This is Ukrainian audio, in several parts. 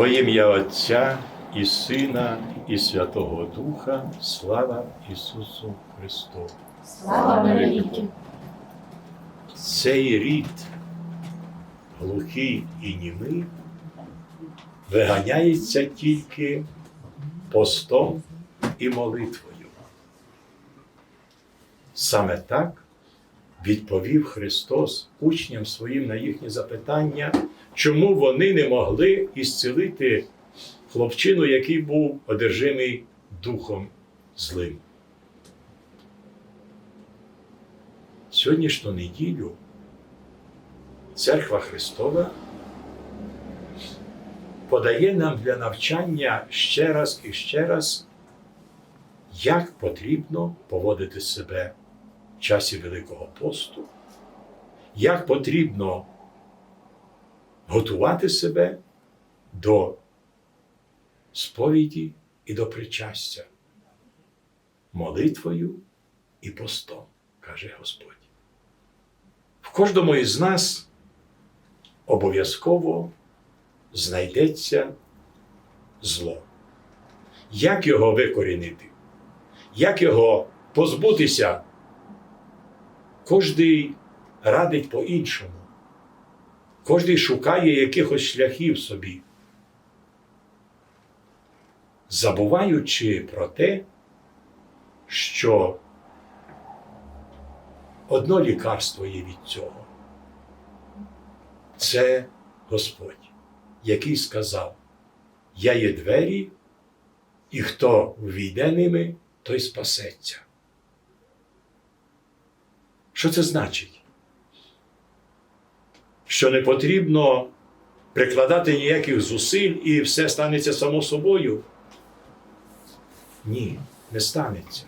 Во ім'я Отця і Сина, і Святого Духа, слава Ісусу Христу. Слава навіки. Цей рід, глухий і німий, виганяється тільки постом і молитвою. Саме так відповів Христос учням своїм на їхні запитання, чому вони не могли ісцілити хлопчину, який був одержимий духом злим. Сьогоднішню неділю Церква Христова подає нам для навчання ще раз і ще раз, як потрібно поводити себе в часі Великого посту, як потрібно готувати себе до сповіді і до причастя молитвою і постом, каже Господь. В кожному із нас обов'язково знайдеться зло. Як його викорінити? Як його позбутися? Кожний радить по-іншому. Кожний шукає якихось шляхів собі, забуваючи про те, що одно лікарство є від цього. Це Господь, який сказав: Я є двері, і хто ввійде ними, той спасеться. Що це значить? Що не потрібно прикладати ніяких зусиль і все станеться само собою? Ні, не станеться.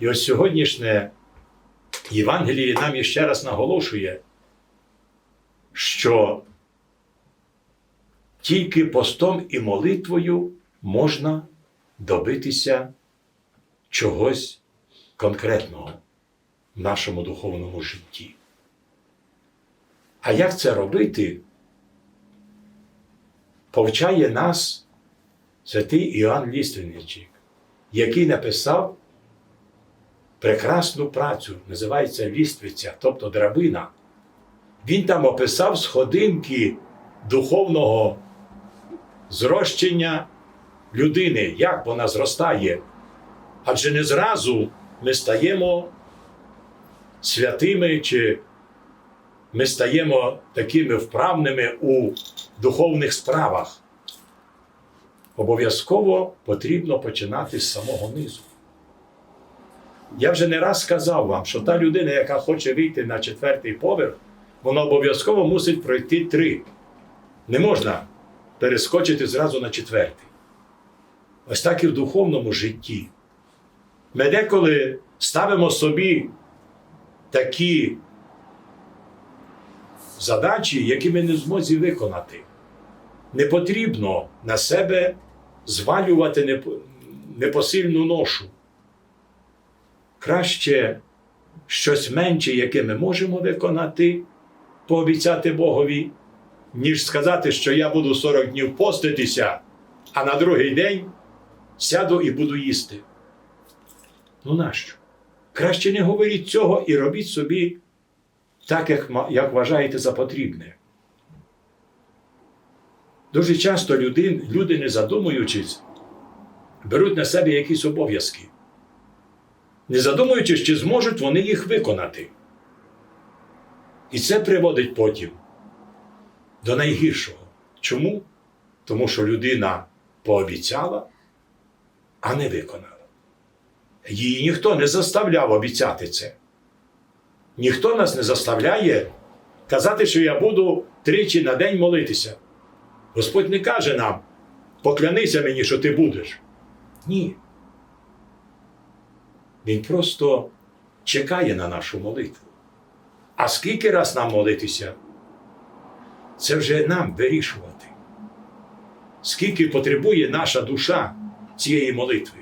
І ось сьогоднішнє Євангеліє нам іще раз наголошує, що тільки постом і молитвою можна добитися чогось конкретного в нашому духовному житті. А як це робити? Повчає нас святий Іоанн Ліственничик, який написав прекрасну працю, називається ліствиця, тобто драбина. Він там описав сходинки духовного зрощення людини, як вона зростає. Адже не зразу ми стаємо святими, чи ми стаємо такими вправними у духовних справах. Обов'язково потрібно починати з самого низу. Я вже не раз сказав вам, що та людина, яка хоче вийти на четвертий поверх, вона обов'язково мусить пройти три. Не можна перескочити зразу на четвертий. Ось так і в духовному житті. Ми деколи ставимо собі такі задачі, які ми не змозі виконати. Не потрібно на себе звалювати непосильну ношу. Краще щось менше, яке ми можемо виконати, пообіцяти Богові, ніж сказати, що я буду 40 днів поститися, а на другий день сяду і буду їсти. Ну нащо? Краще не говоріть цього і робіть собі так, як, як вважаєте за потрібне. Дуже часто люди, люди, не задумуючись, беруть на себе якісь обов'язки, не задумуючись, чи зможуть вони їх виконати. І це приводить потім до найгіршого. Чому? Тому що людина пообіцяла, а не виконала. Її ніхто не заставляв обіцяти це. Ніхто нас не заставляє казати, що я буду тричі на день молитися. Господь не каже нам, поклянися мені, що ти будеш. Ні. Він просто чекає на нашу молитву. А скільки раз нам молитися? Це вже нам вирішувати. Скільки потребує наша душа цієї молитви?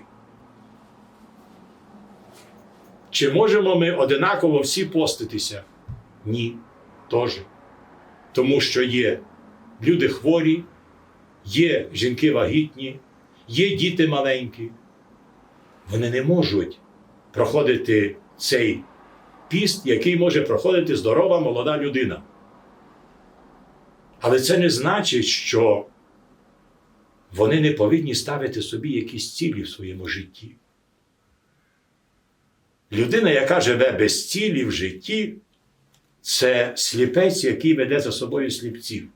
Чи можемо ми одинаково всі поститися? Ні, теж. Тому що є люди хворі, є жінки вагітні, є діти маленькі. Вони не можуть проходити цей піст, який може проходити здорова молода людина. Але це не значить, що вони не повинні ставити собі якісь цілі в своєму житті. Людина, яка живе без цілі в житті, це сліпець, який веде за собою сліпців.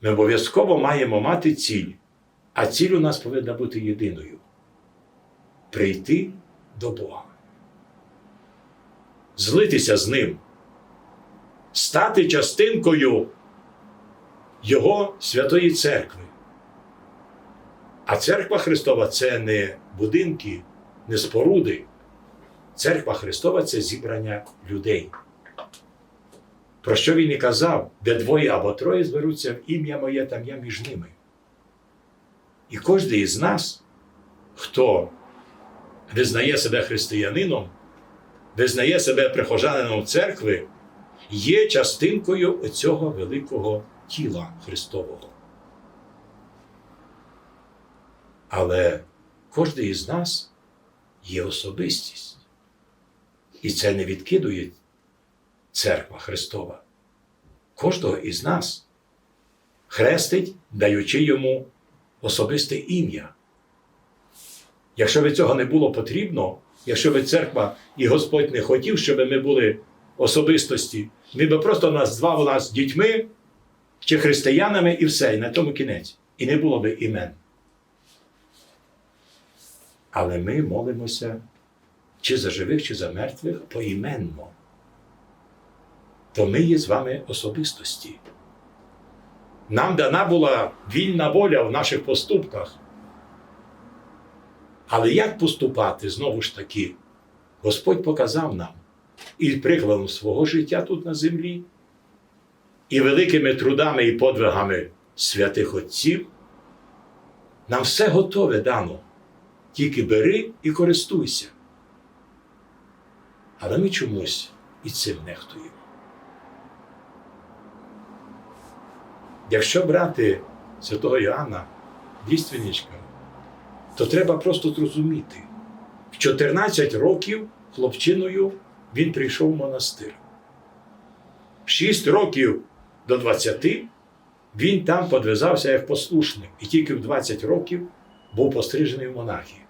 Ми обов'язково маємо мати ціль, а ціль у нас повинна бути єдиною прийти до Бога, злитися з Ним, стати частинкою Його святої церкви. А церква Христова це не будинки, не споруди. Церква Христова це зібрання людей. Про що він і казав, де двоє або троє зберуться в ім'я моє, там я між ними. І кожен із нас, хто визнає себе християнином, визнає себе прихожанином церкви, є частинкою цього великого тіла Христового. Але кожен із нас є особистість. І це не відкидує церква Христова. Кожного із нас хрестить, даючи йому особисте ім'я. Якщо би цього не було потрібно, якщо би церква і Господь не хотів, щоб ми були особистості, ми би просто назвав нас дітьми чи християнами і все, і на тому кінець. І не було би імен. Але ми молимося чи за живих, чи за мертвих поіменно. То ми є з вами особистості. Нам дана була вільна воля в наших поступках. Але як поступати знову ж таки, Господь показав нам і прикладом свого життя тут на землі, і великими трудами і подвигами святих Отців, нам все готове дано. Тільки бери і користуйся. Але ми чомусь і цим нехтуємо. Якщо брати святого Іоанна, дійственничка, то треба просто зрозуміти. В 14 років хлопчиною він прийшов в монастир. 6 років до 20 він там подвизався як послушник, і тільки в 20 років був пострижений в монахи.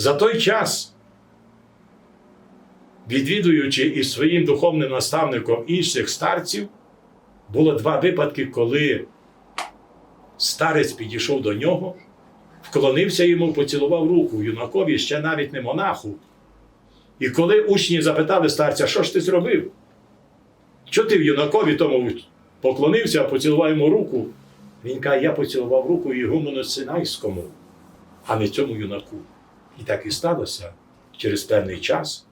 За той час, відвідуючи із своїм духовним наставником інших старців, було два випадки, коли старець підійшов до нього, вклонився йому, поцілував руку юнакові, ще навіть не монаху. І коли учні запитали старця, що ж ти зробив? Що ти в юнакові тому поклонився, поцілував йому руку? Він каже, я поцілував руку Ігумену Синайському, а не цьому юнаку. І так і сталося. Через певний час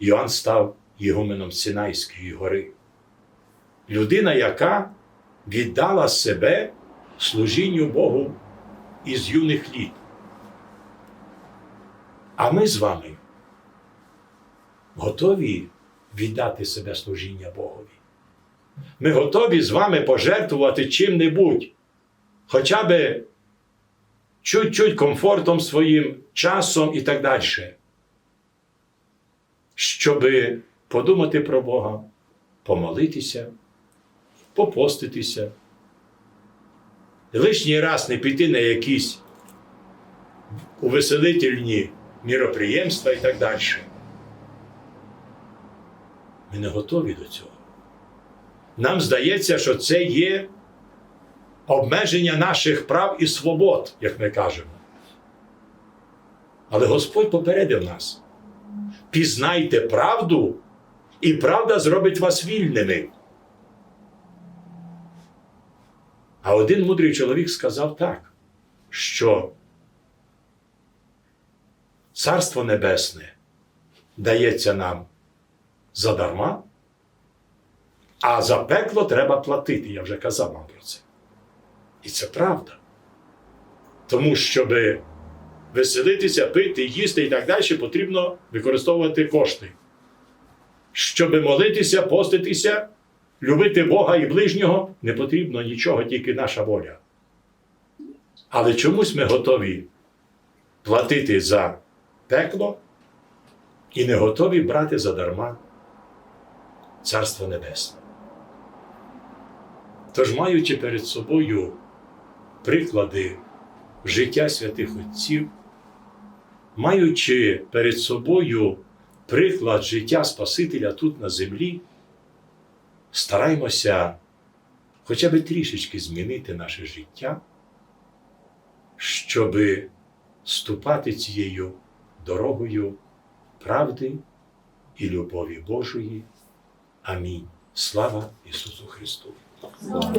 Йоанн став Ігуменом Синайської гори. Людина, яка віддала себе служінню Богу із юних літ. А ми з вами готові віддати себе служіння Богові. Ми готові з вами пожертвувати чим-небудь, хоча би чуть-чуть комфортом своїм часом і так далі. Щоб подумати про Бога, помолитися, попоститися, лишній раз не піти на якісь увеселительні міроприємства і так далі. Ми не готові до цього. Нам здається, що це є обмеження наших прав і свобод, як ми кажемо. Але Господь попередив нас: пізнайте правду, і правда зробить вас вільними. А один мудрий чоловік сказав так, що Царство Небесне дається нам задарма, а за пекло треба платити. Я вже казав вам про це. І це правда. Тому, щоб веселитися, пити, їсти і так далі, потрібно використовувати кошти. Щоб молитися, поститися, любити Бога і ближнього, не потрібно нічого, тільки наша воля. Але чомусь ми готові платити за пекло і не готові брати задарма Царство Небесне. Тож, маючи перед собою приклади життя святих Отців, маючи перед собою приклад життя Спасителя тут на землі, стараймося хоча б трішечки змінити наше життя, щоб ступати цією дорогою правди і любові Божої. Амінь. Слава Ісусу Христу! Слава.